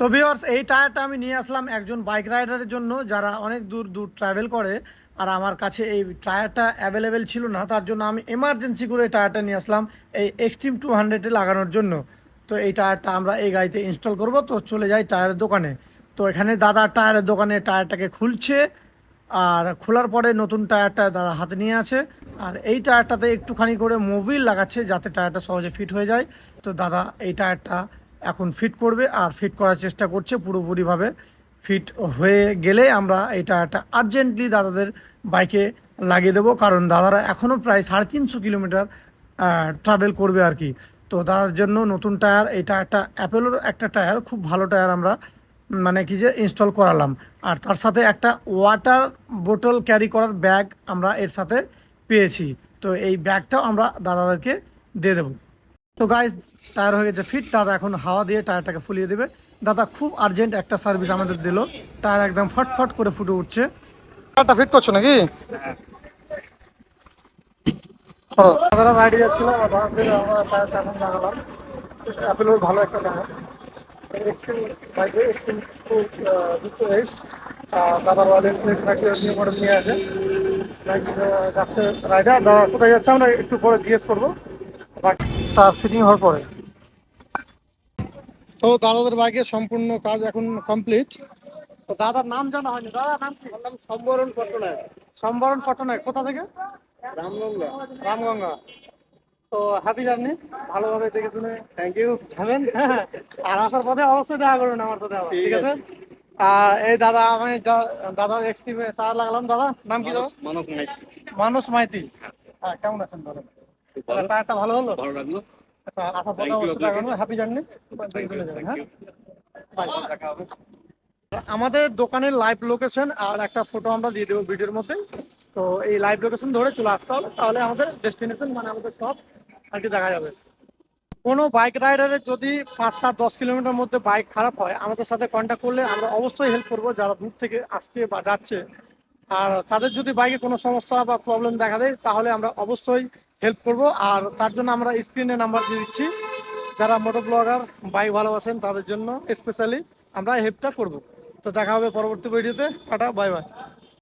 তো ভিউয়ার্স এই টায়ারটা আমি নিয়ে আসলাম একজন বাইক রাইডারের জন্য যারা অনেক দূর দূর ট্রাভেল করে। আর আমার কাছে এই টায়ারটা অ্যাভেলেবেল ছিল না, তার জন্য আমি এমার্জেন্সি করে টায়ারটা নিয়ে আসলাম এই এক্সট্রিম টু হান্ড্রেডে লাগানোর জন্য। তো এই টায়ারটা আমরা এই গাড়িতে ইনস্টল করব, তো চলে যাই টায়ারের দোকানে। তো এখানে দাদা টায়ারের দোকানে টায়ারটাকে খুলছে, আর খোলার পরে নতুন টায়ারটা দাদা হাতে নিয়ে আছে। আর এই টায়ারটাতে একটুখানি করে মোবিল লাগাচ্ছে যাতে টায়ারটা সহজে ফিট হয়ে যায়। তো দাদা, এই টায়ারটা এখন ফিট করবে আর ফিট করার চেষ্টা করছে, পুরোপুরিভাবে ফিট হয়ে গেলে আমরা এটা একটা আর্জেন্টলি দাদাদের বাইকে লাগিয়ে দেবো। কারণ দাদারা এখনও প্রায় সাড়ে তিনশো কিলোমিটার ট্রাভেল করবে আর কি। তো দাদার জন্য নতুন টায়ার এই একটা অ্যাপেলোর একটা টায়ার খুব ভালো টায়ার আমরা মানে কি যে ইনস্টল করালাম। আর তার সাথে একটা ওয়াটার বোতল ক্যারি করার ব্যাগ আমরা এর সাথে পেয়েছি। তো এই ব্যাগটাও আমরা দাদাদেরকে দিয়ে দেবো। তো গাইজ টায়ার হয়ে গেছে ফিট দাদা এখন হাওয়া দিয়ে টায়ারটাকে ফুলিয়ে দেবে। দাদা খুব আর্জেন্ট একটা সার্ভিস আমাদের দিল। টায়ার একদম ফটফট করে ফুটে উঠছে। টায়ারটা ফিট করছ নাকি? দাদারা রাইডে যাচ্ছিল দাদাদের টায়ারটা এখন লাগালাম। অ্যাপেলোর ভালো একটা দুশো এইট ওয়ালের নিয়ে মডেল নিয়ে আসে। যাচ্ছে রাইডার দাদা কোথায় যাচ্ছে? আমরা একটু পরে জিজ্ঞেস করব। বাকি তার সিটিং হওয়ার পরে। তো দাদাদের বাইকে সম্পূর্ণ কাজ এখন কমপ্লিট তো দাদার নাম জানা হয়নি। দাদার নাম কি? নাম সম্বরণ পট্টনায়ক। সম্বরণ পটনায় কোথা থেকে? রামগঙ্গা। রামগঙ্গা। তো হ্যাপি জার্নি ভালোভাবে দেখে শুনে থ্যাংক ইউ যাবেন। হ্যাঁ আর আসার পথে অবশ্যই দেখা করবেন আমার সাথে আবার, ঠিক আছে? আর এই দাদা আমি দাদার এক্সটিভে তার লাগলাম। দাদা নাম কি দাদা? মানস নাই মানুষ মাইতি। হ্যাঁ কেমন আছেন দাদা? টায়ারটা ভালো হলো? ভালো লাগল। আচ্ছা পথে অবশ্যই। করবেন হ্যাপি জার্নি আমাদের দোকানের লাইভ লোকেশন আর একটা ফটো আমরা দিয়ে দেবো ভিডিওর মধ্যে। তো এই লাইভ লোকেশন ধরে চলে আসতে হবে। তাহলে আমাদের ডেস্টিনেশন মানে আমাদের সব আর কি দেখা যাবে। কোনো বাইক রাইডারের যদি পাঁচ সাত দশ কিলোমিটার মধ্যে বাইক খারাপ হয় আমাদের সাথে কন্ট্যাক্ট করলে আমরা অবশ্যই হেল্প করব যারা দূর থেকে আসছে বা যাচ্ছে। আর তাদের যদি বাইকে কোনো সমস্যা বা প্রবলেম দেখা দেয় তাহলে আমরা অবশ্যই হেল্প করব। আর তার জন্য আমরা স্ক্রিনে নাম্বার দিয়ে দিচ্ছি। যারা মোটো ব্লগার বাইক ভালোবাসেন তাদের জন্য স্পেশালি আমরা হেল্পটা করব। তো দেখা হবে পরবর্তী ভিডিওতে টাটা বাই বাই